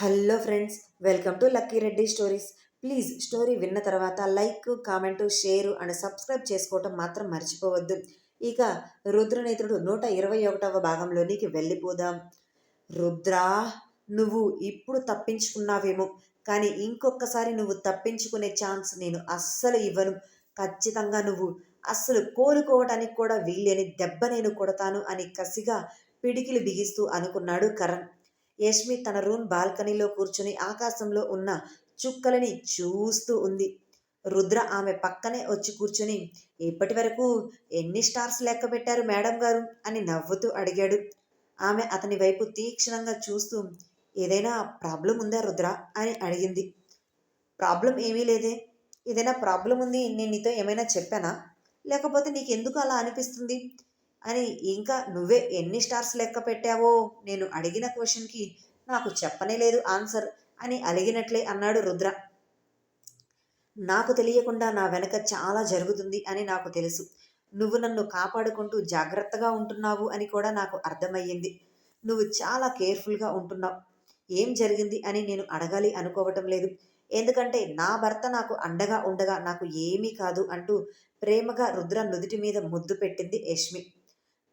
Hello friends welcome to Lucky Reddy stories. Please story విన్న తర్వాత like comment share and subscribe చేసుకోవటం మాత్రం మర్చిపోవద్దు. ఇక రుద్రనేత్రుడు నూట ఇరవై ఒకటవ భాగంలోనికి వెళ్ళిపోదాం. రుద్రా నువ్వు ఇప్పుడు తప్పించుకున్నావేమో కానీ ఇంకొకసారి నువ్వు తప్పించుకునే ఛాన్స్ నేను అస్సలు ఇవ్వను. ఖచ్చితంగా నువ్వు అస్సలు కోలుకోవటానికి కూడా వీల్లేని దెబ్బ నేను కొడతాను అని కసిగా పిడికిలు బిగిస్తూ అనుకున్నాడు కరణ్. యష్మి తన రూమ్ బాల్కనీలో కూర్చుని ఆకాశంలో ఉన్న చుక్కలని చూస్తూ ఉంది. రుద్ర ఆమె పక్కనే వచ్చి కూర్చుని ఇప్పటి వరకు ఎన్ని స్టార్స్ లెక్క పెట్టారు మేడం గారు? అని నవ్వుతూ అడిగాడు. ఆమె అతని వైపు తీక్షణంగా చూస్తూ ఏదైనా ప్రాబ్లం ఉందా రుద్ర? అని అడిగింది. ప్రాబ్లం ఏమీ లేదే. ఏదైనా ప్రాబ్లం ఉంది నేను నీతో ఏమైనా చెప్పానా? లేకపోతే నీకు ఎందుకు అలా అనిపిస్తుంది? అని ఇంకా నువ్వే ఎన్ని స్టార్స్ లెక్క పెట్టావో? నేను అడిగిన క్వశ్చన్కి నాకు చెప్పనే లేదు ఆన్సర్ అని అలిగినట్లే అన్నాడు రుద్ర. నాకు తెలియకుండా నా వెనక చాలా జరుగుతుంది అని నాకు తెలుసు. నువ్వు నన్ను కాపాడుకుంటూ జాగ్రత్తగా ఉంటున్నావు అని కూడా నాకు అర్థమయ్యింది. నువ్వు చాలా కేర్ఫుల్గా ఉంటున్నావు. ఏం జరిగింది అని నేను అడగాలి అనుకోవటం లేదు. ఎందుకంటే నా భర్త నాకు అండగా ఉండగా నాకు ఏమీ కాదు అంటూ ప్రేమగా రుద్ర నుదుటి మీద ముద్దు పెట్టింది యష్మి.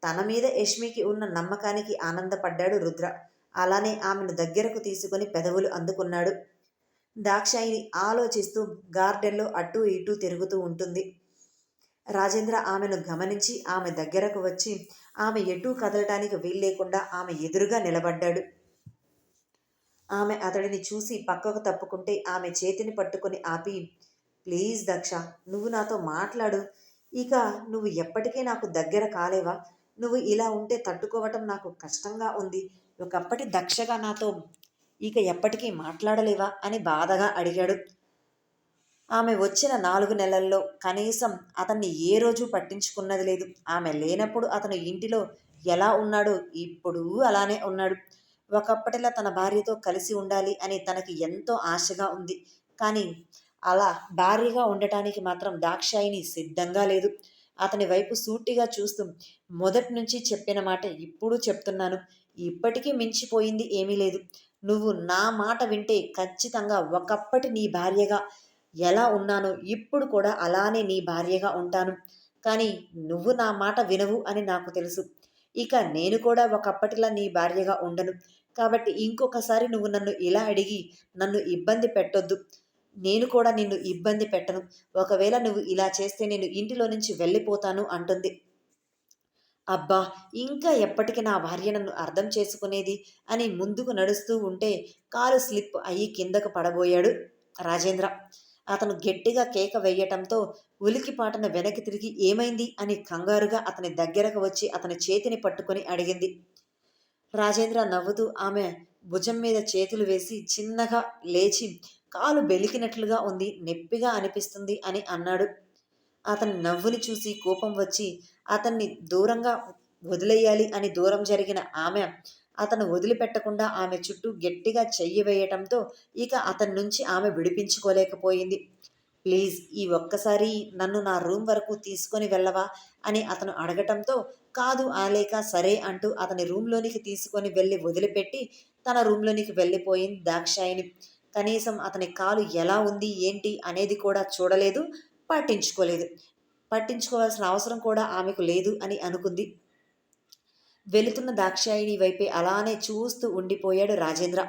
తన మీద యష్మికి ఉన్న నమ్మకానికి ఆనందపడ్డాడు రుద్ర. అలానే ఆమెను దగ్గరకు తీసుకొని పెదవులు అందుకున్నాడు. దాక్షాయిని ఆలోచిస్తూ గార్డెన్లో అటూ ఇటూ తిరుగుతూ ఉంటుంది. రాజేంద్ర ఆమెను గమనించి ఆమె దగ్గరకు వచ్చి ఆమె ఎటూ కదలటానికి వీల్లేకుండా ఆమె ఎదురుగా నిలబడ్డాడు. ఆమె అతడిని చూసి పక్కకు తప్పుకుంటే ఆమె చేతిని పట్టుకొని ఆపి ప్లీజ్ దక్ష నువ్వు నాతో మాట్లాడు. ఇక నువ్వు ఎప్పటికీ నాకు దగ్గర కాలేవా? నువ్వు ఇలా ఉంటే తట్టుకోవటం నాకు కష్టంగా ఉంది. ఒకప్పటి దక్షగా నాతో ఇక ఎప్పటికీ మాట్లాడలేవా? అని బాధగా అడిగాడు. ఆమె వచ్చిన నాలుగు నెలల్లో కనీసం అతన్ని ఏ రోజు పట్టించుకున్నది లేదు. ఆమె లేనప్పుడు అతను ఇంటిలో ఎలా ఉన్నాడో ఇప్పుడు అలానే ఉన్నాడు. ఒకప్పటిలా తన భార్యతో కలిసి ఉండాలి అని తనకి ఎంతో ఆశగా ఉంది. కానీ అలా భార్యగా ఉండటానికి మాత్రం దాక్షాయిని సిద్ధంగా లేదు. అతని వైపు సూటిగా చూస్తూ మొదటి నుంచి చెప్పిన మాట ఇప్పుడు చెప్తున్నాను. ఇప్పటికీ మించిపోయింది ఏమీ లేదు. నువ్వు నా మాట వింటే ఖచ్చితంగా ఒకప్పటి నీ భార్యగా ఎలా ఉన్నానో ఇప్పుడు కూడా అలానే నీ భార్యగా ఉంటాను. కానీ నువ్వు నా మాట వినవు అని నాకు తెలుసు. ఇక నేను కూడా ఒకప్పటిలా నీ భార్యగా ఉండను. కాబట్టి ఇంకొకసారి నువ్వు నన్ను ఇలా అడిగి నన్ను ఇబ్బంది పెట్టొద్దు. నేను కూడా నిన్ను ఇబ్బంది పెట్టను. ఒకవేళ నువ్వు ఇలా చేస్తే నేను ఇంటిలో నుంచి వెళ్ళిపోతాను అంటుంది. అబ్బా ఇంకా ఎప్పటికి నా భార్య నన్ను అర్థం చేసుకునేది? అని ముందుకు నడుస్తూ ఉంటే కాలు స్లిప్ అయ్యి కిందకు పడబోయాడు రాజేంద్ర. అతను గట్టిగా కేక వేయటంతో ఉలికిపాటన వెనక్కి తిరిగి ఏమైంది? అని కంగారుగా అతని దగ్గరకు వచ్చి అతని చేతిని పట్టుకొని అడిగింది. రాజేంద్ర నవ్వుతూ ఆమె భుజం మీద చేతులు వేసి చిన్నగా లేచి కాలు బెలికినట్లుగా ఉంది. నొప్పిగా అనిపిస్తుంది అని అన్నాడు. అతని నవ్వుని చూసి కోపం వచ్చి అతన్ని దూరంగా వదిలేయాలి అని దూరం జరిగిన ఆమె అతను వదిలిపెట్టకుండా ఆమె చుట్టూ గట్టిగా చెయ్యి వేయటంతో ఇక అతని నుంచి ఆమె విడిపించుకోలేకపోయింది. ప్లీజ్ ఈ ఒక్కసారి నన్ను నా రూమ్ వరకు తీసుకొని వెళ్ళవా అని అతను అడగటంతో కాదు ఆలేక సరే అంటూ అతని రూమ్లోనికి తీసుకొని వెళ్ళి వదిలిపెట్టి తన రూమ్లోనికి వెళ్ళిపోయింది దాక్షాయిని కనీసం అతని కాలు ఎలా ఉంది ఏంటి అనేది కూడా చూడలేదు పట్టించుకోలేదు. పట్టించుకోవాల్సిన అవసరం కూడా ఆమెకు లేదు అని అనుకుంది. వెళుతున్న దాక్షాయిని వైపే అలానే చూస్తూ ఉండిపోయాడు రాజేంద్ర.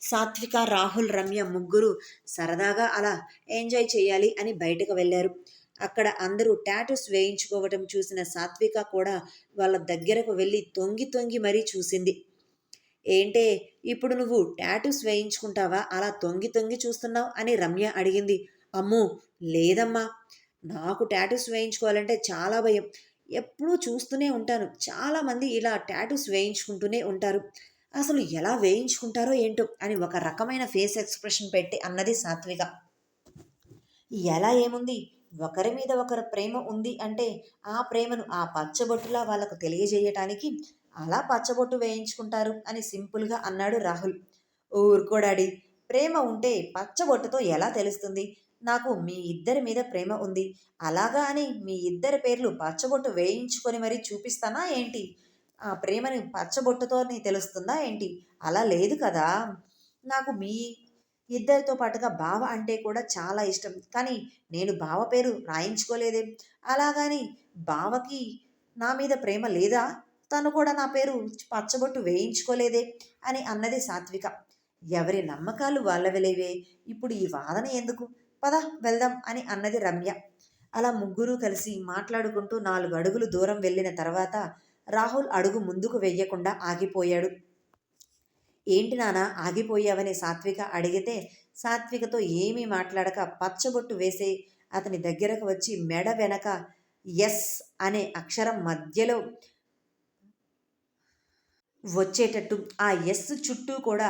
సాత్విక రాహుల్ రమ్య ముగ్గురు సరదాగా అలా ఎంజాయ్ చేయాలి అని బయటకు వెళ్ళారు. అక్కడ అందరూ టాటూస్ వేయించుకోవటం చూసిన సాత్విక కూడా వాళ్ళ దగ్గరకు వెళ్ళి తొంగి తొంగి మరీ చూసింది. ఏంటే ఇప్పుడు నువ్వు టాటూస్ వేయించుకుంటావా? అలా తొంగి తొంగి చూస్తున్నావు అని రమ్య అడిగింది. అమ్మో లేదమ్మా. నాకు టాటూస్ వేయించుకోవాలంటే చాలా భయం. ఎప్పుడూ చూస్తూనే ఉంటాను. చాలామంది ఇలా టాటూస్ వేయించుకుంటూనే ఉంటారు. అసలు ఎలా వేయించుకుంటారో ఏంటో అని ఒక రకమైన ఫేస్ ఎక్స్ప్రెషన్ పెట్టి అన్నది సాత్విక. ఎలా ఏముంది? ఒకరి మీద ఒకరి ప్రేమ ఉంది అంటే ఆ ప్రేమను ఆ పచ్చబొట్టులా వాళ్ళకు తెలియజేయటానికి అలా పచ్చబొట్టు వేయించుకుంటారు అని సింపుల్గా అన్నాడు రాహుల్. ఊరుకోడాడి ప్రేమ ఉంటే పచ్చబొట్టుతో ఎలా తెలుస్తుంది? నాకు మీ ఇద్దరి మీద ప్రేమ ఉంది. అలాగా అని మీ ఇద్దరి పేర్లు పచ్చబొట్టు వేయించుకొని మరీ చూపిస్తానా ఏంటి? ఆ ప్రేమని పచ్చబొట్టుతో తెలుస్తుందా ఏంటి? అలా లేదు కదా. నాకు మీ ఇద్దరితో పాటుగా బావ అంటే కూడా చాలా ఇష్టం. కానీ నేను బావ పేరు రాయించుకోలేదే. అలాగని బావకి నా మీద ప్రేమ లేదా? తను కూడా నా పేరు పచ్చబొట్టు వేయించుకోలేదే అని అన్నది సాత్విక. ఎవరి నమ్మకాలు వాళ్ళవిలేవే? ఇప్పుడు ఈ వాదన ఎందుకు? పద వెళ్దాం అని అన్నది రమ్య. అలా ముగ్గురు కలిసి మాట్లాడుకుంటూ నాలుగు అడుగులు దూరం వెళ్ళిన తర్వాత రాహుల్ అడుగు ముందుకు వెయ్యకుండా ఆగిపోయాడు. ఏంటి నాన్న ఆగిపోయావని సాత్విక అడిగితే సాత్వికతో ఏమీ మాట్లాడక పచ్చబొట్టు వేసే అతని దగ్గరకు వచ్చి మెడ వెనక ఎస్ అనే అక్షరం మధ్యలో వచ్చేటట్టు ఆ ఎస్ చుట్టూ కూడా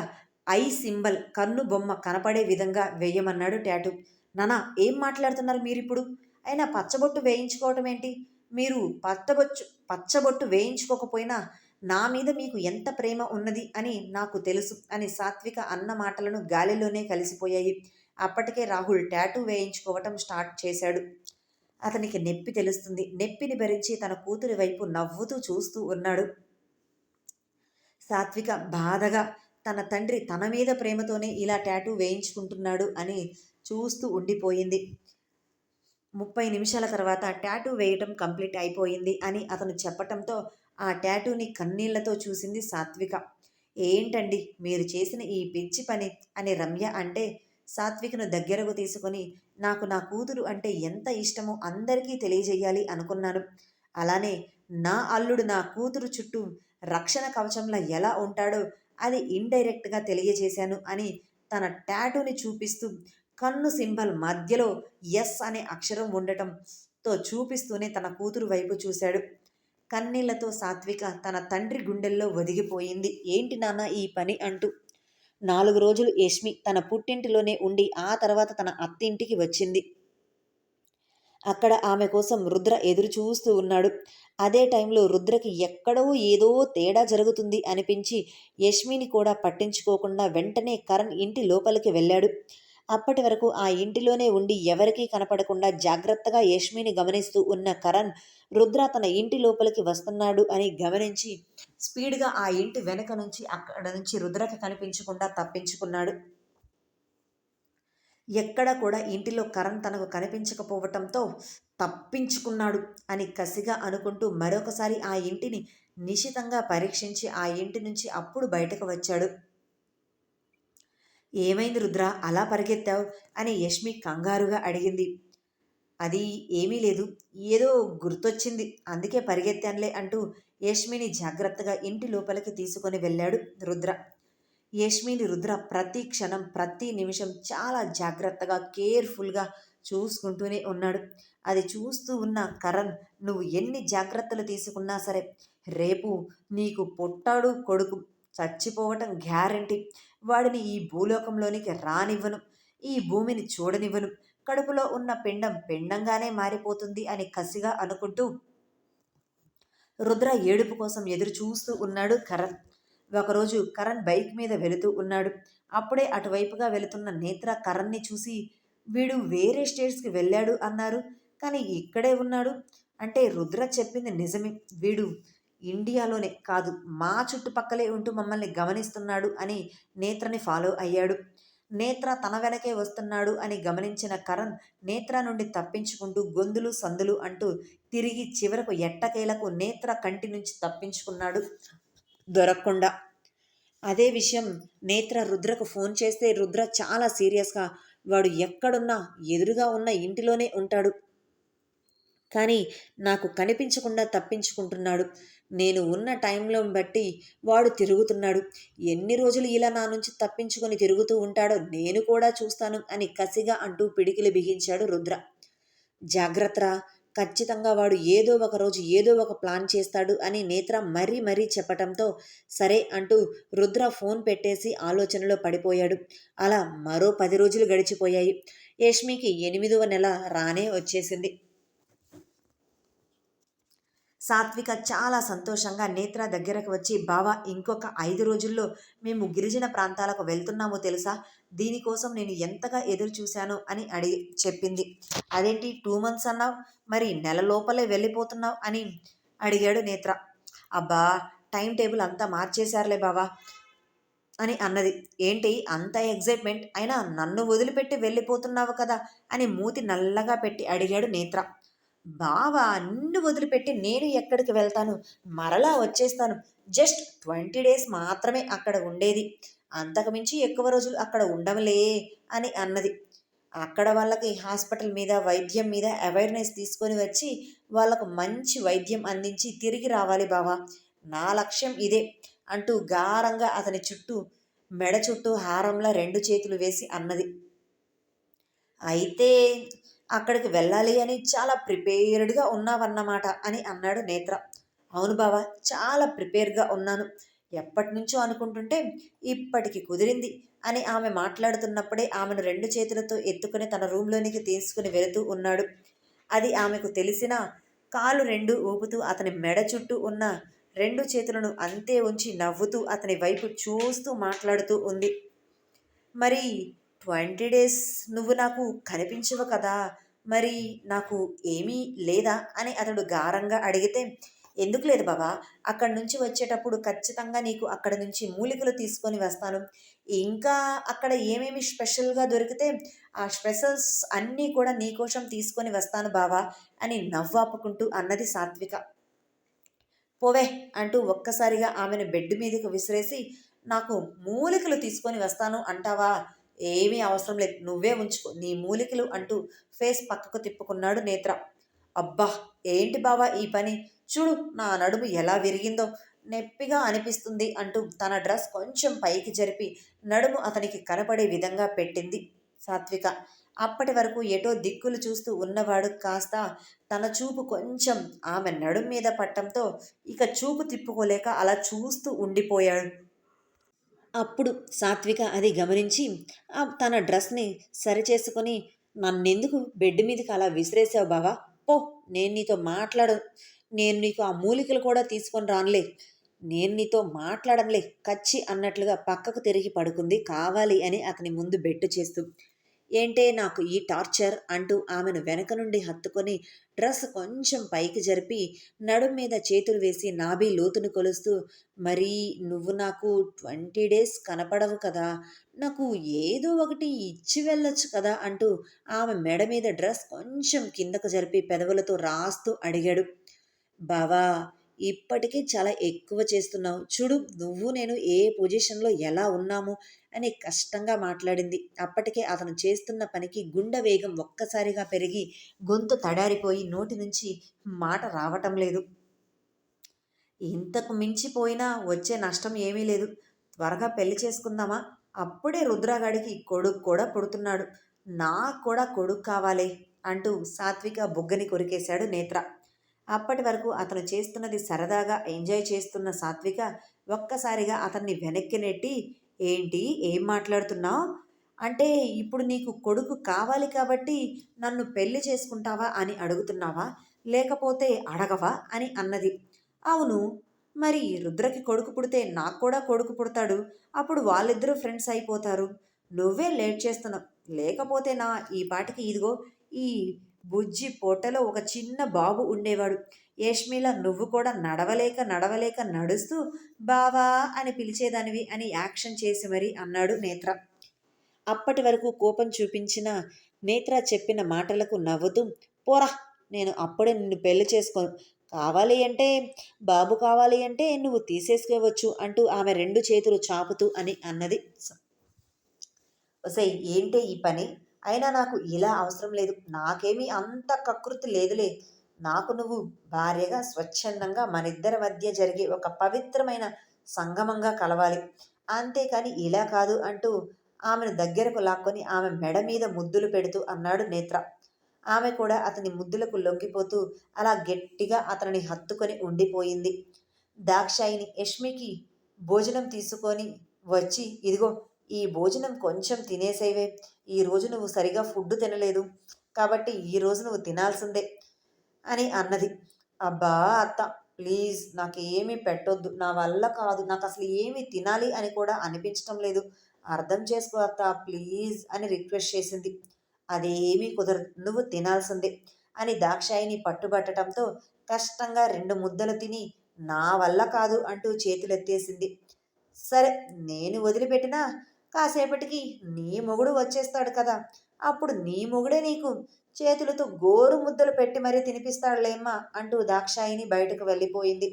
ఐ సింబల్ కన్ను బొమ్మ కనపడే విధంగా వేయమన్నాడు టాటూ నానా ఏం మాట్లాడుతున్నారు మీరిప్పుడు? అయినా పచ్చబొట్టు వేయించుకోవటం ఏంటి? మీరు పచ్చబొచ్చు పచ్చబొట్టు వేయించుకోకపోయినా నా మీద మీకు ఎంత ప్రేమ ఉన్నది అని నాకు తెలుసు అని సాత్విక అన్న మాటలను గాలిలోనే కలిసిపోయాయి. అప్పటికే రాహుల్ టాటూ వేయించుకోవటం స్టార్ట్ చేశాడు. అతనికి నొప్పి తెలుస్తుంది. నొప్పిని భరించి తన కూతురి వైపు నవ్వుతూ చూస్తూ ఉన్నాడు. సాత్విక బాధగా తన తండ్రి తన మీద ప్రేమతోనే ఇలా టాటూ వేయించుకుంటున్నాడు అని చూస్తూ ఉండిపోయింది. ముప్పై నిమిషాల తర్వాత టాటూ వేయటం కంప్లీట్ అయిపోయింది అని అతను చెప్పటంతో ఆ టాటూని కన్నీళ్ళతో చూసింది సాత్విక. ఏంటండి మీరు చేసిన ఈ పిచ్చి పని? అని రమ్య అంటే సాత్వికను దగ్గరకు తీసుకొని నాకు నా కూతురు అంటే ఎంత ఇష్టమో అందరికీ తెలియజేయాలి అనుకున్నాను. అలానే నా అల్లుడు నా కూతురు చుట్టూ రక్షణ కవచంలో ఎలా ఉంటాడో అది ఇండైరెక్ట్గా తెలియజేశాను అని తన టాటూని చూపిస్తూ కన్ను సింబల్ మధ్యలో ఎస్ అనే అక్షరం ఉండటంతో చూపిస్తూనే తన కూతురు వైపు చూశాడు. కన్నీళ్ళతో సాత్విక తన తండ్రి గుండెల్లో ఒదిగిపోయింది. ఏంటి నాన్న ఈ పని? అంటూ. నాలుగు రోజులు యష్మి తన పుట్టింటిలోనే ఉండి ఆ తర్వాత తన అత్తింటికి వచ్చింది. అక్కడ ఆమె కోసం రుద్ర ఎదురు చూస్తూ ఉన్నాడు. అదే టైంలో రుద్రకి ఎక్కడో ఏదో తేడా జరుగుతుంది అనిపించి యష్మిని కూడా పట్టించుకోకుండా వెంటనే కరణ్ ఇంటి లోపలికి వెళ్ళాడు. అప్పటి వరకు ఆ ఇంటిలోనే ఉండి ఎవరికీ కనపడకుండా జాగ్రత్తగా యష్మిని గమనిస్తూ ఉన్న కరణ్ రుద్ర తన ఇంటి లోపలికి వస్తున్నాడు అని గమనించి స్పీడ్గా ఆ ఇంటి వెనక నుంచి అక్కడ నుంచి రుద్రకి కనిపించకుండా తప్పించుకున్నాడు. ఎక్కడ కూడా ఇంటిలో కరణ్ తనకు కనిపించకపోవటంతో తప్పించుకున్నాడు అని కసిగా అనుకుంటూ మరొకసారి ఆ ఇంటిని నిశితంగా పరీక్షించి ఆ ఇంటి నుంచి అప్పుడు బయటకు వచ్చాడు. ఏమైంది రుద్ర? అలా పరిగెత్తావు? అని యష్మి కంగారుగా అడిగింది. అది ఏమీ లేదు. ఏదో గుర్తొచ్చింది. అందుకే పరిగెత్తానులే అంటూ యష్మిని జాగ్రత్తగా ఇంటి లోపలికి తీసుకొని వెళ్ళాడు రుద్ర. యష్మిని రుద్ర ప్రతి క్షణం ప్రతి నిమిషం చాలా జాగ్రత్తగా కేర్ఫుల్గా చూసుకుంటూనే ఉన్నాడు. అది చూస్తూ ఉన్న కరణ్ నువ్వు ఎన్ని జాగ్రత్తలు తీసుకున్నా సరే రేపు నీకు పుట్టాడు కొడుకు. చచ్చిపోవటం గ్యారంటీ. వాడిని ఈ భూలోకంలోనికి రానివ్వను. ఈ భూమిని చూడనివ్వను. కడుపులో ఉన్న పిండం పిండంగానే మారిపోతుంది అని కసిగా అనుకుంటూ రుద్ర ఏడుపు కోసం ఎదురు చూస్తూ ఉన్నాడు కరణ్. ఒకరోజు కరణ్ బైక్ మీద వెళుతూ ఉన్నాడు. అప్పుడే అటువైపుగా వెళుతున్న నేత్ర కరణ్ని చూసి వీడు వేరే స్టేట్స్కి వెళ్ళాడు అన్నారు. కానీ ఇక్కడే ఉన్నాడు. అంటే రుద్ర చెప్పింది నిజమే. వీడు ఇండియాలోనే కాదు మా చుట్టుపక్కలే ఉంటూ మమ్మల్ని గమనిస్తున్నాడు అని నేత్రని ఫాలో అయ్యాడు. నేత్ర తన వెనకే వస్తున్నాడు అని గమనించిన కరణ్ నేత్ర నుండి తప్పించుకుంటూ గొంతులు సందులు అంటూ తిరిగి చివరకు ఎట్టకేలకు నేత్ర కంటి నుంచి తప్పించుకున్నాడు. దొరకకుండా. అదే విషయం నేత్ర రుద్రకు ఫోన్ చేస్తే రుద్ర చాలా సీరియస్గా వాడు ఎక్కడున్నా ఎదురుగా ఉన్న ఇంటిలోనే ఉంటాడు. కానీ నాకు కనిపించకుండా తప్పించుకుంటున్నాడు. నేను ఉన్న టైంలో బట్టి వాడు తిరుగుతున్నాడు. ఎన్ని రోజులు ఇలా నా నుంచి తప్పించుకొని తిరుగుతూ ఉంటాడో నేను కూడా చూస్తాను అని కసిగా అంటూ పిడికిలు బిగించాడు రుద్ర. జాగ్రత్త ఖచ్చితంగా వాడు ఏదో ఒక రోజు ఏదో ఒక ప్లాన్ చేస్తాడు అని నేత్ర మరీ మరీ చెప్పటంతో సరే అంటూ రుద్ర ఫోన్ పెట్టేసి ఆలోచనలో పడిపోయాడు. అలా మరో పది రోజులు గడిచిపోయాయి. యష్మికి ఎనిమిదవ నెల రానే వచ్చేసింది. సాత్విక చాలా సంతోషంగా నేత్ర దగ్గరకు వచ్చి బావా ఇంకొక ఐదు రోజుల్లో మేము గిరిజన ప్రాంతాలకు వెళ్తున్నాము తెలుసా? దీనికోసం నేను ఎంతగా ఎదురు చూశాను? అని అడిగి చెప్పింది. అదేంటి టూ మంత్స్ అన్నావు? మరి నెల లోపలే వెళ్ళిపోతున్నావు? అని అడిగాడు నేత్ర. అబ్బా టైం టేబుల్ అంతా మార్చేశారులే బావా అని అన్నది. ఏంటి అంత ఎగ్జైట్మెంట్ అయినా నన్ను వదిలిపెట్టి వెళ్ళిపోతున్నావు కదా? అని మూతి నల్లగా పెట్టి అడిగాడు నేత్ర. బావా అన్ను వదిలిపెట్టి నేను ఎక్కడికి వెళ్తాను? మరలా వచ్చేస్తాను. జస్ట్ ట్వంటీ డేస్ మాత్రమే అక్కడ ఉండేది. అంతకుమించి ఎక్కువ రోజులు అక్కడ ఉండవలే అని అన్నది. అక్కడ వాళ్ళకి హాస్పిటల్ మీద వైద్యం మీద అవేర్నెస్ తీసుకొని వచ్చి వాళ్ళకు మంచి వైద్యం అందించి తిరిగి రావాలి బావా. నా లక్ష్యం ఇదే అంటూ గారంగా అతని చుట్టూ మెడ చుట్టూ హారంలా రెండు చేతులు వేసి అన్నది. అయితే అక్కడికి వెళ్ళాలి అని చాలా ప్రిపేర్డ్గా ఉన్నావన్నమాట అని అన్నాడు నేత్ర. అవును బావా చాలా ప్రిపేర్గా ఉన్నాను. ఎప్పటి నుంచో అనుకుంటుంటే ఇప్పటికి కుదిరింది అని ఆమె మాట్లాడుతున్నప్పుడే ఆమెను రెండు చేతులతో ఎత్తుకుని తన రూమ్లోనికి తీసుకుని వెళుతూ ఉన్నాడు. అది ఆమెకు తెలిసిన కాలు రెండు ఊపుతూ అతని మెడ చుట్టూ ఉన్న రెండు చేతులను అంతే ఉంచి నవ్వుతూ అతని వైపు చూస్తూ మాట్లాడుతూ ఉంది. మరి ట్వంటీ డేస్ నువ్వు నాకు కనిపించవు కదా మరి నాకు ఏమీ లేదా అని అతడు గారంగా అడిగితే ఎందుకు లేదు బాబా అక్కడి నుంచి వచ్చేటప్పుడు ఖచ్చితంగా నీకు అక్కడ నుంచి మూలికలు తీసుకొని వస్తాను. ఇంకా అక్కడ ఏమేమి స్పెషల్గా దొరికితే ఆ స్పెషల్స్ అన్నీ కూడా నీకోసం తీసుకొని వస్తాను బావా అని నవ్వాపుకుంటూ అన్నది సాత్విక. పోవే అంటూ ఒక్కసారిగా ఆమెను బెడ్ మీదకు విసిరేసి నాకు మూలికలు తీసుకొని వస్తాను అంటావా? ఏమీ అవసరం లేదు. నువ్వే ఉంచుకో. నీ మూలికలు అంటూ ఫేస్ పక్కకు తిప్పుకున్నాడు నేత్ర. అబ్బా ఏంటి బావా ఈ పని? చూడు నా నడుము ఎలా విరిగిందో నొప్పిగా అనిపిస్తుంది అంటూ తన డ్రెస్ కొంచెం పైకి జరిపి నడుము అతనికి కనపడే విధంగా పెట్టింది సాత్విక. అప్పటి వరకు ఎటో దిక్కులు చూస్తూ ఉన్నవాడు కాస్త తన చూపు కొంచెం ఆమె నడుం మీద పట్టంతో ఇక చూపు తిప్పుకోలేక అలా చూస్తూ ఉండిపోయాడు. అప్పుడు సాత్విక అది గమనించి తన డ్రెస్ని సరిచేసుకొని నన్నెందుకు బెడ్ మీదకి అలా విసిరేసావు బావా? పో నేను నీతో మాట్లాడ నేను నీకు ఆ మూలికలు కూడా తీసుకొని రానులే. నేను నీతో మాట్లాడంలే కచ్చి అన్నట్లుగా పక్కకు తిరిగి పడుకుంది కావాలి అని అతని ముందు బెట్టు చేస్తూ. ఏంటే నాకు ఈ టార్చర్ అంటూ ఆమెను వెనక నుండి హత్తుకొని డ్రెస్ కొంచెం పైకి జరిపి నడుం మీద చేతులు వేసి నాభి లోతును కొలుస్తూ మరి నువ్వు నాకు ట్వంటీ డేస్ కనపడవు కదా నాకు ఏదో ఒకటి ఇచ్చి వెళ్ళొచ్చు కదా అంటూ ఆమె మెడ మీద డ్రెస్ కొంచెం కిందకు జరిపి పెదవులతో రాస్తూ అడిగాడు. బావా ఇప్పటికీ చాలా ఎక్కువ చేస్తున్నావు. చూడు నువ్వు నేను ఏ పొజిషన్లో ఎలా ఉన్నాము అని కష్టంగా మాట్లాడింది. అప్పటికే అతను చేస్తున్న పనికి గుండె వేగం ఒక్కసారిగా పెరిగి గొంతు తడారిపోయి నోటి నుంచి మాట రావటం లేదు. ఇంతకు మించిపోయినా వచ్చే నష్టం ఏమీ లేదు. త్వరగా పెళ్ళి చేసుకుందామా? అప్పుడే రుద్రాగాడికి కొడుకు కూడా పుడుతున్నాడు. నాకు కూడా కొడుకు కావాలి అంటూ సాత్విక బుగ్గని కొరికేశాడు నేత్ర. అప్పటి వరకు అతను చేస్తున్నది సరదాగా ఎంజాయ్ చేస్తున్న సాత్విక ఒక్కసారిగా అతన్ని వెనక్కి నెట్టి ఏంటి? ఏం మాట్లాడుతున్నావు? అంటే ఇప్పుడు నీకు కొడుకు కావాలి కాబట్టి నన్ను పెళ్ళి చేసుకుంటావా అని అడుగుతున్నావా? లేకపోతే అడగవా? అని అన్నది. అవును. మరి రుద్రకి కొడుకు పుడితే నాకు కూడా కొడుకు పుడతాడు. అప్పుడు వాళ్ళిద్దరూ ఫ్రెండ్స్ అయిపోతారు. నువ్వే లేట్ చేస్తున్నావు. లేకపోతే నా ఈ పాటికి ఇదిగో ఈ బుజ్జి పొట్టలో ఒక చిన్న బాబు ఉండేవాడు. యష్మిల నువ్వు కూడా నడవలేక నడవలేక నడుస్తూ బావా అని పిలిచేదానివి అని యాక్షన్ చేసి మరీ అన్నాడు నేత్ర. అప్పటి వరకు కోపం చూపించిన నేత్ర చెప్పిన మాటలకు నవ్వుతూ పోరా నేను అప్పుడే నిన్ను పెళ్ళి చేసుకోను. కావాలి అంటే బాబు కావాలి అంటే నువ్వు తీసేసుకోవచ్చు అంటూ ఆమె రెండు చేతులు చాపుతూ అని అన్నది. ఒసై ఏంటే ఈ పని? అయినా నాకు ఇలా అవసరం లేదు. నాకేమీ అంత కకృతి లేదులే. నాకు నువ్వు భార్యగా స్వచ్ఛందంగా మనిద్దరి మధ్య జరిగే ఒక పవిత్రమైన సంగమంగా కలవాలి. అంతేకాని ఇలా కాదు అంటూ ఆమెను దగ్గరకు లాక్కొని ఆమె మెడ మీద ముద్దులు పెడుతూ అన్నాడు నేత్ర. ఆమె కూడా అతని ముద్దులకు లొంగిపోతూ అలా గట్టిగా అతనిని హత్తుకొని ఉండిపోయింది. దాక్షాయిని యష్మికి భోజనం తీసుకొని వచ్చి ఇదిగో ఈ భోజనం కొంచెం తినేసేవే. ఈరోజు నువ్వు సరిగా ఫుడ్ తినలేదు. కాబట్టి ఈరోజు నువ్వు తినాల్సిందే అని అన్నది. అబ్బా అత్త ప్లీజ్ నాకు పెట్టొద్దు. నా వల్ల కాదు. నాకు అసలు ఏమి తినాలి అని కూడా అనిపించటం లేదు. అర్థం చేసుకో అత్త ప్లీజ్ అని రిక్వెస్ట్ చేసింది. అదేమీ కుదరదు. నువ్వు తినాల్సిందే అని దాక్షాయిని పట్టుబట్టడంతో కష్టంగా రెండు ముద్దలు తిని నా వల్ల కాదు అంటూ చేతులెత్తేసింది. సరే నేను వదిలిపెట్టినా కాసేపటికి నీ మొగుడు వచ్చేస్తాడు కదా. అప్పుడు నీ మొగుడే నీకు చేతులతో గోరు ముద్దలు పెట్టి మరీ తినిపిస్తాడులేమ్మా అంటూ దాక్షాయిని బయటకు వెళ్ళిపోయింది.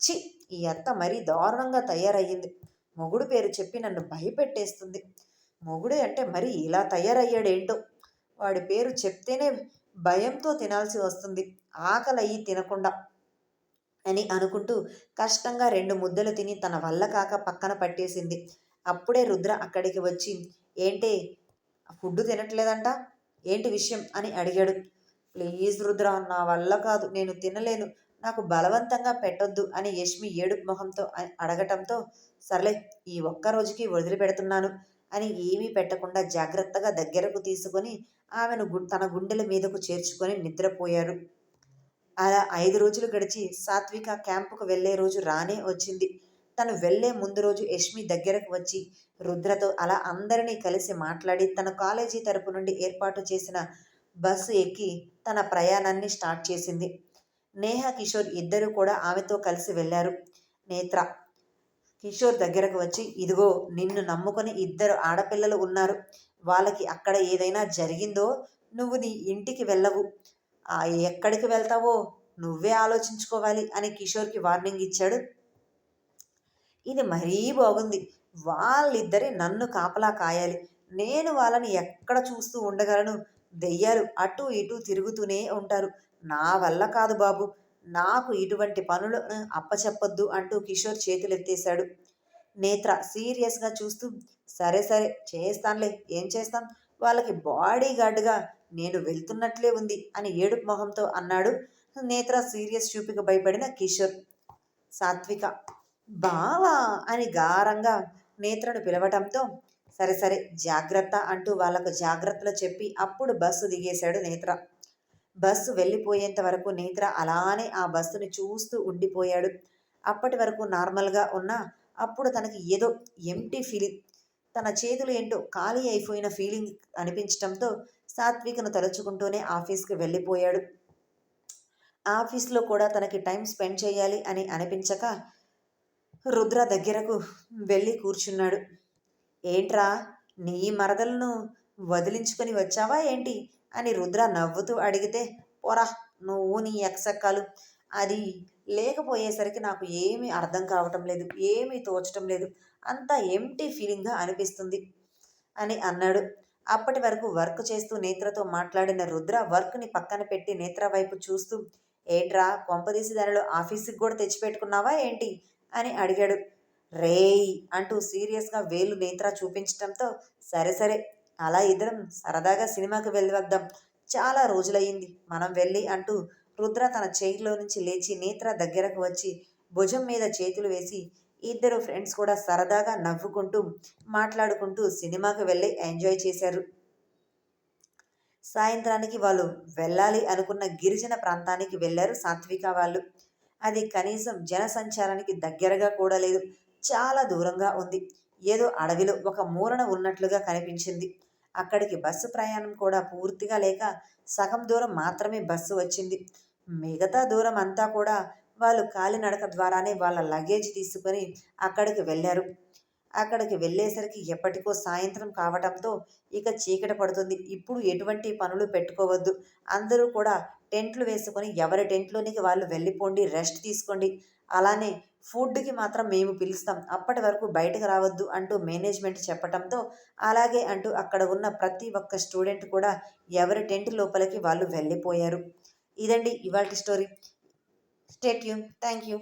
చి ఈ అత్త మరీ దారుణంగా తయారయ్యింది. మొగుడు పేరు చెప్పి నన్ను భయపెట్టేస్తుంది. మొగుడే అంటే మరి ఇలా తయారయ్యాడేంటో? వాడి పేరు చెప్తేనే భయంతో తినాల్సి వస్తుంది. ఆకలి అయ్యి తినకుండా అని అనుకుంటూ కష్టంగా రెండు ముద్దలు తిని తన వల్ల కాక పక్కన పట్టేసింది. అప్పుడే రుద్ర అక్కడికి వచ్చి ఏంటే ఫుడ్ తినట్లేదంట? ఏంటి విషయం? అని అడిగాడు. ప్లీజ్ రుద్ర నా వల్ల కాదు నేను తినలేను నాకు బలవంతంగా పెట్టొద్దు అని యష్మి ఏడుపు మొహంతో అడగటంతో సర్లే ఈ ఒక్క రోజుకి వదిలిపెడుతున్నాను అని ఏమీ పెట్టకుండా జాగ్రత్తగా దగ్గరకు తీసుకొని ఆమెను తన గుండెల మీదకు చేర్చుకొని నిద్రపోయారు అలా ఐదు రోజులు గడిచి సాత్విక క్యాంపుకు వెళ్ళే రోజు రానే వచ్చింది. తను వెళ్ళే ముందు రోజు యష్మి దగ్గరకు వచ్చి రుద్రతో అలా అందరినీ కలిసి మాట్లాడి తన కాలేజీ తరపు నుండి ఏర్పాటు చేసిన బస్సు ఎక్కి తన ప్రయాణాన్ని స్టార్ట్ చేసింది. నేహ కిషోర్ ఇద్దరు కూడా ఆమెతో కలిసి వెళ్ళారు. నేత్ర కిషోర్ దగ్గరకు వచ్చి ఇదిగో నిన్ను నమ్ముకొని ఇద్దరు ఆడపిల్లలు ఉన్నారు. వాళ్ళకి అక్కడ ఏదైనా జరిగిందో నువ్వు నీ ఇంటికి వెళ్ళవు. ఎక్కడికి వెళ్తావో నువ్వే ఆలోచించుకోవాలి అని కిషోర్కి వార్నింగ్ ఇచ్చాడు. ఇది మరీ బాగుంది. వాళ్ళిద్దరే నన్ను కాపలా కాయాలి. నేను వాళ్ళని ఎక్కడ చూస్తూ ఉండగలను? దెయ్యాలు అటు ఇటు తిరుగుతూనే ఉంటారు. నా వల్ల కాదు బాబు. నాకు ఇటువంటి పనులు అప్పచెప్పొద్దు అంటూ కిషోర్ చేతులెత్తేశాడు. నేత్ర సీరియస్గా చూస్తూ సరే సరే చేస్తానులే ఏం చేస్తాం? వాళ్ళకి బాడీ గార్డ్గా నేను వెళ్తున్నట్లే ఉంది అని ఏడుపు మొహంతో అన్నాడు నేత్ర సీరియస్ చూపిక భయపడిన కిషోర్. సాత్విక బావా అని గారంగా నేత్రను పిలవటంతో సరే సరే జాగ్రత్త అంటూ వాళ్ళకు జాగ్రత్తలు చెప్పి అప్పుడు బస్సు దిగేశాడు నేత్ర. బస్సు వెళ్ళిపోయేంత వరకు నేత్ర అలానే ఆ బస్సుని చూస్తూ ఉండిపోయాడు. అప్పటి వరకు నార్మల్గా ఉన్న అప్పుడు తనకి ఏదో ఎంటీ ఫీలింగ్ తన చేతులు ఏంటో ఖాళీ అయిపోయిన ఫీలింగ్ అనిపించడంతో సాత్వికను తలుచుకుంటూనే ఆఫీస్కి వెళ్ళిపోయాడు. ఆఫీస్లో కూడా తనకి టైం స్పెండ్ చేయాలి అని అనిపించక రుద్ర దగ్గరకు వెళ్ళి కూర్చున్నాడు. ఏంట్రా నీ మరదలను వదిలించుకొని వచ్చావా ఏంటి? అని రుద్ర నవ్వుతూ అడిగితే పోరా నువ్వు నీ ఎక్సక్కాలు. అది లేకపోయేసరికి నాకు ఏమీ అర్థం కావటం లేదు ఏమీ తోచటం లేదు. అంతా ఎంటీ ఫీలింగ్గా అనిపిస్తుంది అని అన్నాడు. అప్పటి వరకు వర్క్ చేస్తూ నేత్రతో మాట్లాడిన రుద్ర వర్క్ని పక్కన పెట్టి నేత్ర వైపు చూస్తూ ఏంట్రా కొంపదీసి దానిలో ఆఫీస్కి కూడా తెచ్చిపెట్టుకున్నావా ఏంటి? అని అడిగాడు. రేయ్ అంటూ సీరియస్గా వేలు నేత్ర చూపించటంతో సరే సరే అలా ఇద్దరం సరదాగా సినిమాకి వెళ్ళి వద్దాం చాలా రోజులయ్యింది మనం వెళ్ళి అంటూ రుద్ర తన చైర్లో నుంచి లేచి నేత్ర దగ్గరకు వచ్చి భుజం మీద చేతులు వేసి ఇద్దరు ఫ్రెండ్స్ కూడా సరదాగా నవ్వుకుంటూ మాట్లాడుకుంటూ సినిమాకి వెళ్ళి ఎంజాయ్ చేశారు. సాయంత్రానికి వాళ్ళు వెళ్ళాలి అనుకున్న గిరిజన ప్రాంతానికి వెళ్ళారు సాత్విక వాళ్ళు. అది కనీసం జనసంచారానికి దగ్గరగా కూడా లేదు. చాలా దూరంగా ఉంది. ఏదో అడవిలో ఒక మూలన ఉన్నట్లుగా కనిపించింది. అక్కడికి బస్సు ప్రయాణం కూడా పూర్తిగా లేక సగం దూరం మాత్రమే బస్సు వచ్చింది. మిగతా దూరం అంతా కూడా వాళ్ళు కాలినడక ద్వారానే వాళ్ళ లగేజ్ తీసుకొని అక్కడికి వెళ్ళారు. అక్కడికి వెళ్ళేసరికి ఎప్పటికో సాయంత్రం కావటంతో ఇక చీకట పడుతుంది. ఇప్పుడు ఎటువంటి పనులు పెట్టుకోవద్దు. అందరూ కూడా టెంట్లు వేసుకొని ఎవరి టెంట్లోనికి వాళ్ళు వెళ్ళిపోండి రెస్ట్ తీసుకోండి. అలానే ఫుడ్కి మాత్రం మేము పిలుస్తాం. అప్పటి వరకు బయటకు రావద్దు అంటూ మేనేజ్మెంట్ చెప్పటంతో అలాగే అంటూ అక్కడ ఉన్న ప్రతి ఒక్క స్టూడెంట్ కూడా ఎవరి టెంట్ లోపలికి వాళ్ళు వెళ్ళిపోయారు. ఇదండి ఇవాళ స్టోరీ. స్టేట్ యూ థ్యాంక్ యూ